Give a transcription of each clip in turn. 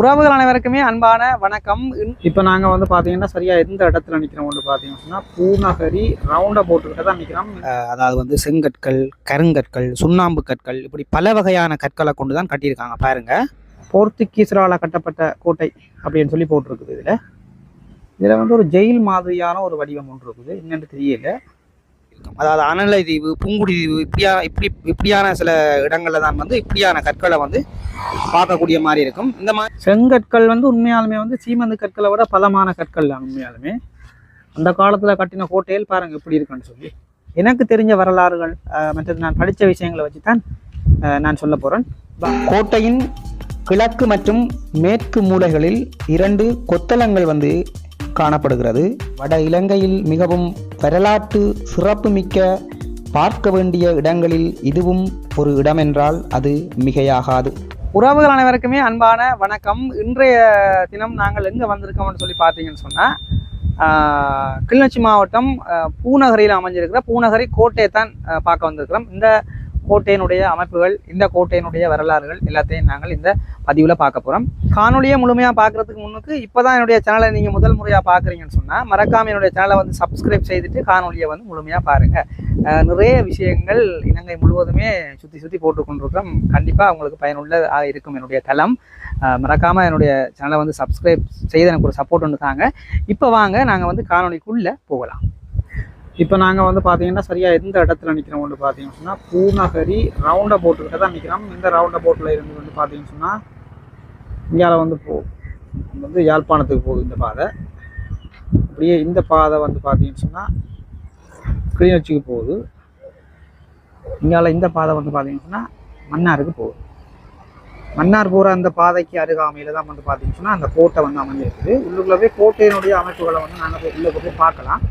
உறவுகள் அனைவருக்குமே அன்பான வணக்கம். இப்போ நாங்கள் வந்து பார்த்தீங்கன்னா சரியா எந்த இடத்துல நிற்கிறோம்னு பார்த்தீங்கன்னு சொன்னால் பூநகரி ரவுண்ட போட்டுக்கிட்ட தான் நிற்கிறோம் அதாவது வந்து செங்கற்கள் கருங்கற்கள் சுண்ணாம்பு கற்கள் இப்படி பல வகையான கற்களை கொண்டு தான் கட்டியிருக்காங்க பாருங்க. போர்த்துகீசரால் கட்டப்பட்ட கோட்டை அப்படின்னு சொல்லி போட்டிருக்குது இதில். இதில் வந்து ஒரு ஜெயில் மாதிரியான ஒரு வடிவம் ஒன்று இருக்குது என்னென்னு தெரியல. அதாவது அனலை தீவு பூங்குடி தீவு இப்படியா இப்படி இப்படியான சில இடங்கள்ல தான் வந்து இப்படியான கற்களை வந்து பார்க்கக்கூடிய மாதிரி இருக்கும். இந்த மாதிரி செங்கற்கள் வந்து உண்மையாலுமே வந்து சீமந்து கற்களை விட பலமான கற்கள் தான் உண்மையாலுமே. அந்த காலத்தில் கட்டின கோட்டையில் பாருங்க எப்படி இருக்குன்னு சொல்லி. எனக்கு தெரிஞ்ச வரலாறுகள் மற்றது நான் படித்த விஷயங்களை வச்சு தான் நான் சொல்ல போகிறேன் கோட்டையின் கிழக்கு மற்றும் மேற்கு மூலைகளில் இரண்டு கொத்தளங்கள் வந்து காணப்படுகிறது. வட இலங்கையில் மிகவும் வரலாற்று சிறப்புமிக்க பார்க்க வேண்டிய இடங்களில் இதுவும் ஒரு இடம் என்றால் அது மிகையாகாது. உறவுகள் அனைவருக்குமே அன்பான வணக்கம். இன்றைய தினம் நாங்கள் எங்கே வந்திருக்கோம்னு சொல்லி பார்த்தீங்கன்னு சொன்னால் கிளிநொச்சி மாவட்டம் பூநகரியில் அமைஞ்சிருக்கிற பூநகரி கோட்டையை தான் பார்க்க வந்திருக்கிறோம். இந்த கோட்டையினுடைய அமைப்புகள் இந்த கோட்டையினுடைய வரலாறுகள் எல்லாத்தையும் நாங்கள் இந்த பதிவில் பார்க்க போகிறோம் காணொலியை முழுமையாக பார்க்குறதுக்கு முன்னுக்கு இப்போ தான் என்னுடைய சேனலை நீங்கள் முதல் முறையாக பார்க்குறீங்கன்னு சொன்னால் மறக்காம என்னுடைய சேனலை வந்து சப்ஸ்கிரைப் செய்துட்டு காணொலியை வந்து முழுமையாக பாருங்கள் நிறைய விஷயங்கள் இலங்கை முழுவதுமே சுற்றி சுற்றி போட்டு கொண்டிருக்கிறோம். கண்டிப்பாக உங்களுக்கு பயனுள்ளதாக இருக்கும் என்னுடைய தளம். மறக்காமல் என்னுடைய சேனலை வந்து சப்ஸ்கிரைப் செய்து எனக்கு ஒரு சப்போர்ட் ஒன்று தாங்க. இப்போ வாங்க நாங்கள் வந்து காணொலிக்குள்ளே போகலாம். இப்போ நாங்கள் வந்து பார்த்தீங்கன்னா சரியாக எந்த இடத்துல நிற்கிறோம் வந்து பார்த்தீங்கன்னு சொன்னால் பூநகரி ரவுண்ட போட்டுக்கிட்ட தான் நிற்கிறோம் இந்த ரவுண்ட போட்டில் இருந்து வந்து பார்த்தீங்கன்னு சொன்னால் இங்கால வந்து போ வந்து யாழ்ப்பாணத்துக்கு போகுது இந்த பாதை. அப்படியே இந்த பாதை வந்து பார்த்தீங்கன்னு சொன்னால் கிளிநொச்சிக்கு போகுது. இங்கால இந்த பாதை வந்து பார்த்தீங்கன்னு சொன்னால் மன்னாருக்கு போகுது. மன்னார் போகிற அந்த பாதைக்கு அருகாமையில் தான் வந்து பார்த்தீங்கன்னு சொன்னால் அந்த கோட்டை வந்து அமைஞ்சிருக்குது. உள்ளுக்குள்ளே போய் கோட்டையினுடைய அமைப்புகளை வந்து நாங்கள் போய் உள்ளே போய் பார்க்கலாம்.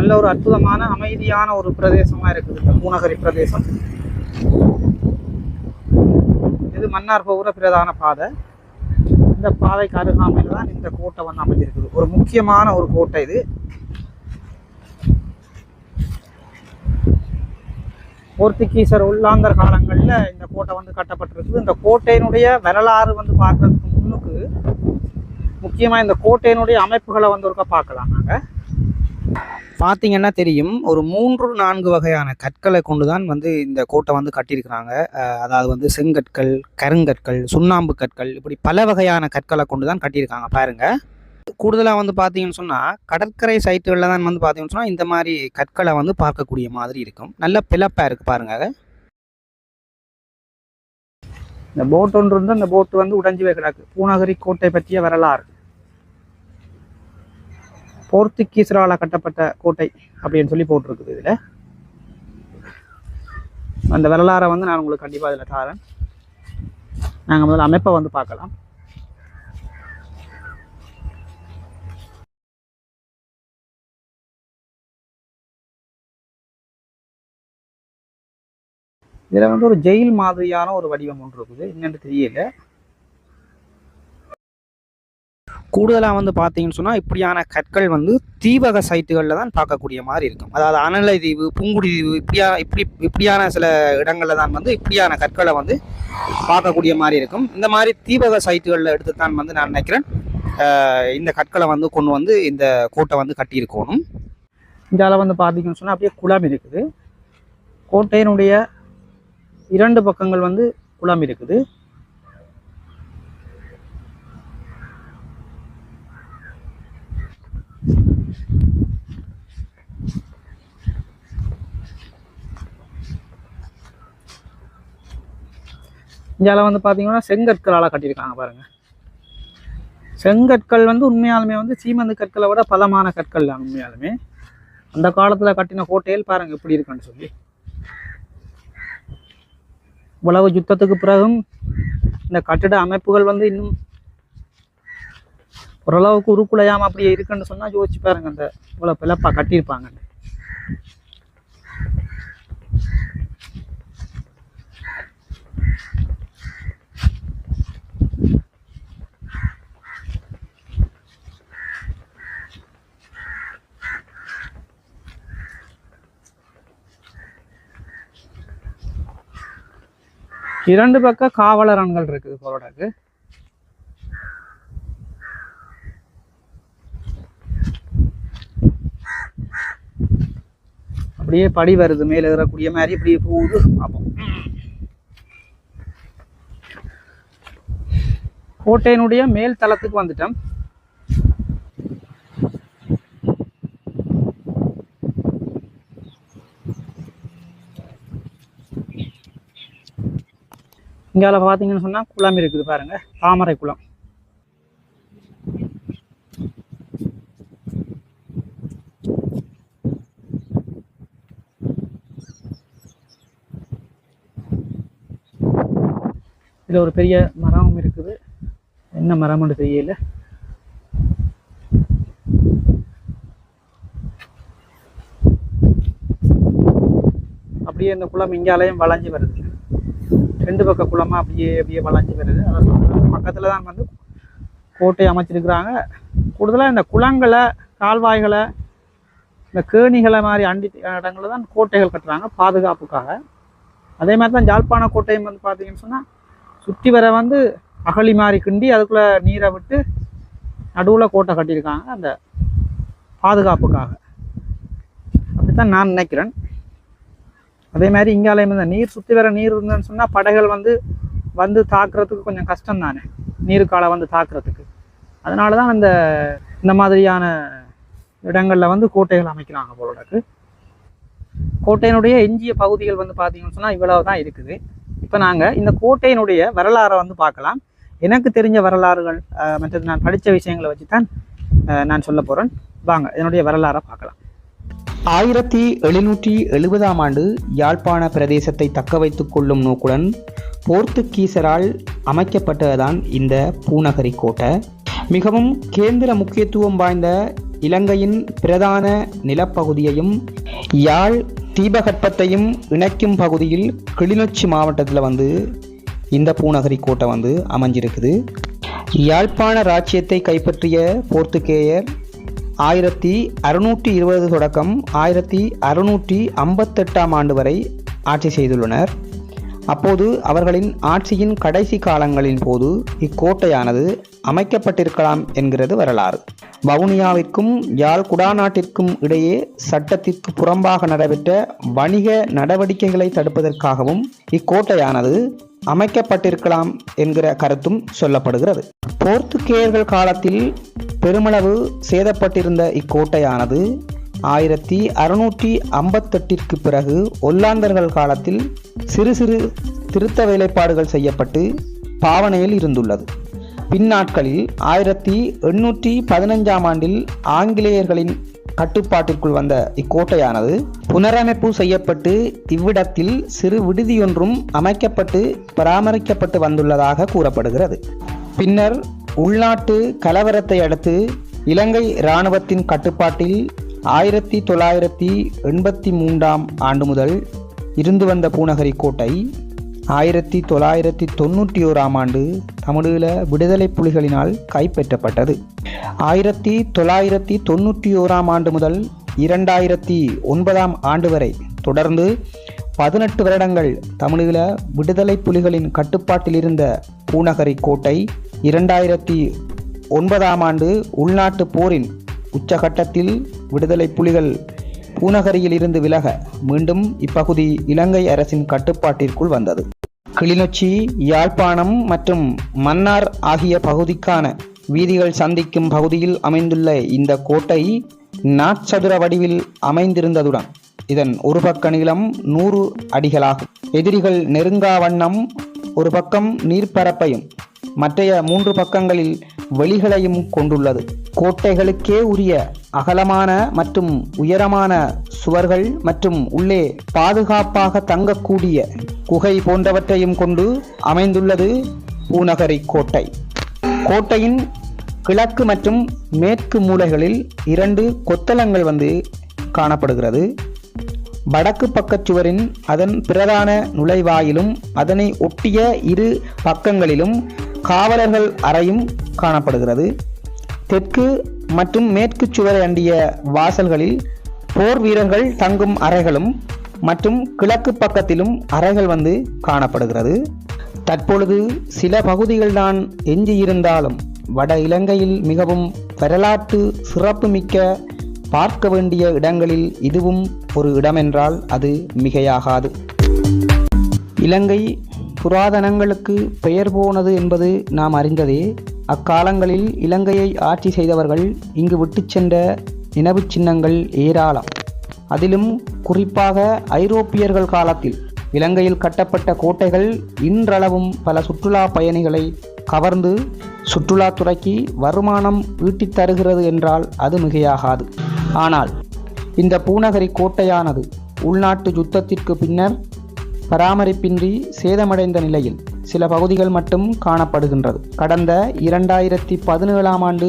நல்ல ஒரு அற்புதமான அமைதியான ஒரு பிரதேசமாக இருக்குது இந்த பூநகரி பிரதேசம். இது மன்னார் போகிற பிரதான பாதை. இந்த பாதைக்கு அருகாமையில் தான் இந்த கோட்டை வந்து அமைஞ்சிருக்குது. ஒரு முக்கியமான ஒரு கோட்டை இது. போர்த்துகீசர் உள்ளாந்தர் காலங்களில் இந்த கோட்டை வந்து கட்டப்பட்டிருக்குது. இந்த கோட்டையினுடைய வரலாறு வந்து பார்க்கறதுக்கு முன்னுக்கு முக்கியமாக இந்த கோட்டையினுடைய அமைப்புகளை வந்து ஒருக்கா பார்க்கலாம் நாங்கள் பார்த்தீங்கன்னா தெரியும் ஒரு மூன்று நான்கு வகையான கற்களை கொண்டு தான் வந்து இந்த கோட்டை வந்து கட்டியிருக்கிறாங்க. அதாவது வந்து செங்கற்கள் கருங்கற்கள் சுண்ணாம்பு கற்கள் இப்படி பல வகையான கற்களை கொண்டு தான் கட்டியிருக்காங்க பாருங்க. கூடுதலாக வந்து பார்த்தீங்கன்னு சொன்னால் கடற்கரை சைட்டுகளில் தான் வந்து பார்த்தீங்கன்னு சொன்னால் இந்த மாதிரி கற்களை வந்து பார்க்கக்கூடிய மாதிரி இருக்கும். நல்ல பிளப்பாக இருக்குது பாருங்க. இந்த போட் ஒன்று இருந்து அந்த போட்டு வந்து உடைஞ்சு போய் கிடக்கு. பூநகரி கோட்டை பற்றிய வரலாறு. போர்த்துகீசரால் கட்டப்பட்ட கோட்டை அப்படின்னு சொல்லி போட்டிருக்குது இதில். அந்த வரலாறை வந்து நான் உங்களுக்கு கண்டிப்பாக இதில் தாரேன். நாங்கள் முதல்ல அமைப்பை வந்து பார்க்கலாம். இதில் வந்து ஒரு ஜெயில் மாதிரியான ஒரு வடிவம் ஒன்று இருக்குது. என்னென்னு தெரியல. கூடுதலாக வந்து பார்த்தீங்கன்னு சொன்னால் இப்படியான கற்கள் வந்து தீபக சைட்டுகளில் தான் பார்க்கக்கூடிய மாதிரி இருக்கும். அதாவது அனலை தீவு புங்குடி தீவு இப்படியா இப்படி இப்படியான சில இடங்களில் தான் வந்து இப்படியான கற்களை வந்து பார்க்கக்கூடிய மாதிரி இருக்கும். இந்த மாதிரி தீபக சைட்டுகளில் எடுத்து தான் வந்து நான் நினைக்கிறேன். இந்த கற்களை வந்து கொண்டு வந்து இந்த கோட்டை வந்து கட்டியிருக்கணும். இதால் வந்து பார்த்தீங்கன்னு சொன்னால் அப்படியே குளம் இருக்குது. கோட்டையினுடைய இரண்டு பக்கங்கள் வந்து குளம் இருக்குது. இந்தியாவில் வந்து பார்த்தீங்கன்னா செங்கற்களால் கட்டியிருக்காங்க பாருங்கள் செங்கற்கள் வந்து உண்மையாலுமே வந்து சீமந்து கற்களை விட பலமான கற்கள் தான் உண்மையாலுமே. அந்த காலத்தில் கட்டின கோட்டையில் பாருங்கள் எப்படி இருக்குன்னு சொல்லி. உலக யுத்தத்துக்கு பிறகும் இந்த கட்டிட அமைப்புகள் வந்து இன்னும் ஓரளவுக்கு உருக்குலையாமல் அப்படியே இருக்குன்னு சொன்னால் யோசிச்சு பாருங்கள் அந்த இவ்வளோ பிளப்பாக கட்டியிருப்பாங்க. இரண்டு பக்கம் காவலரன்கள் இருக்குது போலடாக்கு அப்படியே படி வருது மேல ஏறக்கூடிய மாதிரி அப்படியே போகுது. பார்ப்போம். கோட்டையினுடைய மேல் தளத்துக்கு வந்துட்டோம். இங்கால பார்த்தீங்கன்னு சொன்னா குளம் இருக்குது பாருங்க. தாமரை குளம். இதுல ஒரு பெரிய மரமும் இருக்குது. என்ன மரம்னு தெரியல. அப்படியே இந்த குளம் இங்காலையும் வளைஞ்சு வருது. ரெண்டு பக்க குளமாக அப்படியே அப்படியே வளைஞ்சு வருது. அதை பக்கத்தில் தான் வந்து கோட்டை அமைச்சிருக்கிறாங்க. கூடுதலாக இந்த குளங்களை கால்வாய்களை இந்த கேணிகளை மாதிரி அண்டி இடங்களில் தான் கோட்டைகள் கட்டுறாங்க பாதுகாப்புக்காக. அதே மாதிரி தான் ஜாழ்ப்பாண கோட்டையும் வந்து பார்த்தீங்கன்னு சொன்னால் சுற்றி வர வந்து அகழி மாதிரி கிண்டி அதுக்குள்ளே நீரை விட்டு நடுவில் கோட்டை கட்டியிருக்காங்க அந்த பாதுகாப்புக்காக. அப்படி தான் நான் நினைக்கிறேன். அதே மாதிரி இங்காலயம் இந்த நீர் சுற்றி வர நீர் இருந்ததுன்னு சொன்னால் படைகள் வந்து வந்து தாக்குறதுக்கு கொஞ்சம் கஷ்டம் தானே நீருக்கால வந்து தாக்குறதுக்கு. அதனால தான் அந்த இந்த மாதிரியான இடங்களில் வந்து கோட்டைகள் அமைக்கிறாங்க போலடக்கு கோட்டையினுடைய எஞ்சிய பகுதிகள் வந்து பார்த்தீங்கன்னு சொன்னால் இவ்வளவு தான் இருக்குது. இப்போ நாங்கள் இந்த கோட்டையினுடைய வரலாறை வந்து பார்க்கலாம். எனக்கு தெரிஞ்ச வரலாறுகள் மற்றது நான் படித்த விஷயங்களை வச்சு தான் நான் சொல்ல போகிறேன் வாங்க இதனுடைய வரலாறை பார்க்கலாம். ஆயிரத்தி எழுநூற்றி எழுபதாம் ஆண்டு யாழ்ப்பாண பிரதேசத்தை தக்க வைத்துக் கொள்ளும் நோக்குடன் போர்த்துகீசரால் அமைக்கப்பட்டதுதான் இந்த பூநகரி கோட்டை. மிகவும் கேந்திர முக்கியத்துவம் வாய்ந்த இலங்கையின் பிரதான நிலப்பகுதியையும் யாழ் தீபகற்பத்தையும் இணைக்கும் பகுதியில் கிளிநொச்சி மாவட்டத்தில் வந்து இந்த பூநகரி கோட்டை வந்து அமைஞ்சிருக்குது. யாழ்ப்பாண ராச்சியத்தை கைப்பற்றிய போர்த்துகேயர் ஆயிரத்தி அறுநூற்றி இருபது தொடக்கம் ஆயிரத்தி அறுநூற்றி ஐம்பத்தெட்டாம் ஆண்டு வரை ஆட்சி செய்துள்ளனர். அப்போது அவர்களின் ஆட்சியின் கடைசி காலங்களின் போது இக்கோட்டையானது அமைக்கப்பட்டிருக்கலாம் என்கிறது வரலாறு. வவுனியாவிற்கும் யாழ் குடாநாட்டிற்கும் இடையே சட்டத்திற்கு புறம்பாக நடைபெற்ற வணிக நடவடிக்கைகளை தடுப்பதற்காகவும் இக்கோட்டையானது அமைக்கப்பட்டிருக்கலாம் என்கிற கருத்தும் சொல்லப்படுகிறது. போர்த்துகேயர்கள் காலத்தில் பெருமளவு சேதப்பட்டிருந்த இக்கோட்டையானது ஆயிரத்தி அறுநூற்றி ஐம்பத்தெட்டிற்கு பிறகு ஒல்லாந்தர்கள் காலத்தில் சிறு சிறு திருத்த வேலைப்பாடுகள் செய்யப்பட்டு பாவனையில் இருந்துள்ளது. பின்னாட்களில் ஆயிரத்தி எண்ணூற்றி பதினஞ்சாம் ஆண்டில் ஆங்கிலேயர்களின் கட்டுப்பாட்டிற்குள் வந்த இக்கோட்டையானது புனரமைப்பு செய்யப்பட்டு இவ்விடத்தில் சிறு விடுதியொன்றும் அமைக்கப்பட்டு பராமரிக்கப்பட்டு வந்துள்ளதாக கூறப்படுகிறது. பின்னர் உள்நாட்டு கலவரத்தை அடுத்து இலங்கை இராணுவத்தின் கட்டுப்பாட்டில் ஆயிரத்தி தொள்ளாயிரத்தி எண்பத்தி மூன்றாம் ஆண்டு முதல் இருந்து வந்த பூநகரி கோட்டை ஆயிரத்தி தொள்ளாயிரத்தி தொண்ணூற்றி ஓராம் ஆண்டு தமிழீழ விடுதலை புலிகளினால் கைப்பற்றப்பட்டது. ஆயிரத்தி தொள்ளாயிரத்தி தொண்ணூற்றி ஓராம் ஆண்டு முதல் இரண்டாயிரத்தி ஒன்பதாம் ஆண்டு வரை தொடர்ந்து பதினெட்டு வருடங்கள் தமிழீழ விடுதலை புலிகளின் கட்டுப்பாட்டில் இருந்த பூநகரி கோட்டை இரண்டாயிரத்தி ஒன்பதாம் ஆண்டு உள்நாட்டு போரின் உச்சகட்டத்தில் விடுதலை புலிகள் பூநகரியில் இருந்து விலக மீண்டும் இப்பகுதி இலங்கை அரசின் கட்டுப்பாட்டிற்குள் வந்தது. கிளிநொச்சி யாழ்ப்பாணம் மற்றும் மன்னார் ஆகிய பகுதிக்கான வீதிகள் சந்திக்கும் பகுதியில் அமைந்துள்ள இந்த கோட்டை நாட்சதுர வடிவில் அமைந்திருந்ததுடன் இதன் ஒரு பக்க நீளம் நூறு அடிகளாகும். எதிரிகள் நெருங்கா வண்ணம் ஒரு பக்கம் நீர்ப்பரப்பையும் மற்றைய மூன்று பக்கங்களில் வெளிகளையும் கொண்டுள்ளது. கோட்டைகளுக்கே உரிய அகலமான மற்றும் உயரமான சுவர்கள் மற்றும் உள்ளே பாதுகாப்பாக தங்கக்கூடிய குகை போன்றவற்றையும் கொண்டு அமைந்துள்ளது பூநகரி கோட்டை. கோட்டையின் கிழக்கு மற்றும் மேற்கு மூலைகளில் இரண்டு கொத்தளங்கள் வந்து காணப்படுகிறது. வடக்கு பக்கச் சுவரின் அதன் பிரதான நுழைவாயிலும் அதனை ஒட்டிய இரு பக்கங்களிலும் காவலர்கள் அறையும் காணப்படுகிறது. தெற்கு மற்றும் மேற்கு சுவரை அண்டிய வாசல்களில் போர் வீரர்கள் தங்கும் அறைகளும் மற்றும் கிழக்கு பக்கத்திலும் அறைகள் வந்து காணப்படுகிறது. தற்பொழுது சில பகுதிகள்தான் எஞ்சியிருந்தாலும் வட இலங்கையில் மிகவும் வரலாற்று சிறப்புமிக்க பார்க்க வேண்டிய இடங்களில் இதுவும் ஒரு இடமென்றால் அது மிகையாகாது. இலங்கை புராதனங்களுக்கு பெயர் போனது என்பது நாம் அறிந்ததே. அக்காலங்களில் இலங்கையை ஆட்சி செய்தவர்கள் இங்கு விட்டுச் சென்ற நினைவுச் சின்னங்கள் ஏராளம். அதிலும் குறிப்பாக ஐரோப்பியர்கள் காலத்தில் இலங்கையில் கட்டப்பட்ட கோட்டைகள் இன்றளவும் பல சுற்றுலா பயணிகளை கவர்ந்து சுற்றுலாத்துறைக்கு வருமானம் ஈட்டித் தருகிறது என்றால் அது மிகையாகாது. ஆனால் இந்த பூநகரி கோட்டையானது உள்நாட்டு யுத்தத்திற்கு பின்னர் பராமரிப்பின்றி சேதமடைந்த நிலையில் சில பகுதிகள் மட்டும் காணப்படுகின்றது. கடந்த இரண்டாயிரத்தி பதினேழாம் ஆண்டு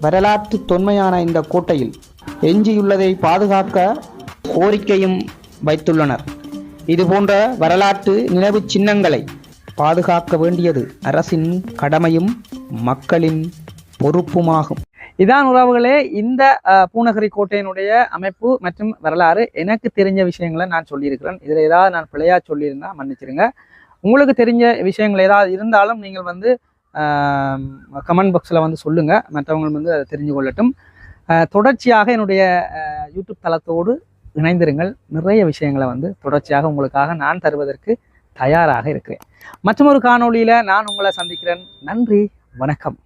வரலாற்று தொன்மையான இந்த கோட்டையில் எஞ்சியுள்ளதை பாதுகாக்க கோரிக்கையும் வைத்துள்ளனர். இதுபோன்ற வரலாற்று நினைவுச் சின்னங்களை பாதுகாக்க வேண்டியது அரசின் கடமையும் மக்களின் பொறுப்புமாகும். இதான் உறவுகளே இந்த பூநகரி கோட்டையினுடைய அமைப்பு மற்றும் வரலாறு எனக்கு தெரிஞ்ச விஷயங்களை நான் சொல்லியிருக்கிறேன். இதில் ஏதாவது நான் பிழையாக சொல்லியிருந்தா மன்னிச்சிருங்க. உங்களுக்கு தெரிஞ்ச விஷயங்கள் ஏதாவது இருந்தாலும் நீங்கள் வந்து கமெண்ட் பாக்ஸில் வந்து சொல்லுங்கள் மற்றவங்க வந்து அதை தெரிஞ்சு கொள்ளட்டும். தொடர்ச்சியாக என்னுடைய யூடியூப் தளத்தோடு இணைந்திருங்கள். நிறைய விஷயங்களை வந்து தொடர்ச்சியாக உங்களுக்காக நான் தருவதற்கு தயாராக இருக்கிறேன். மற்றொரு காணொளியில் நான் உங்களை சந்திக்கிறேன். நன்றி வணக்கம்.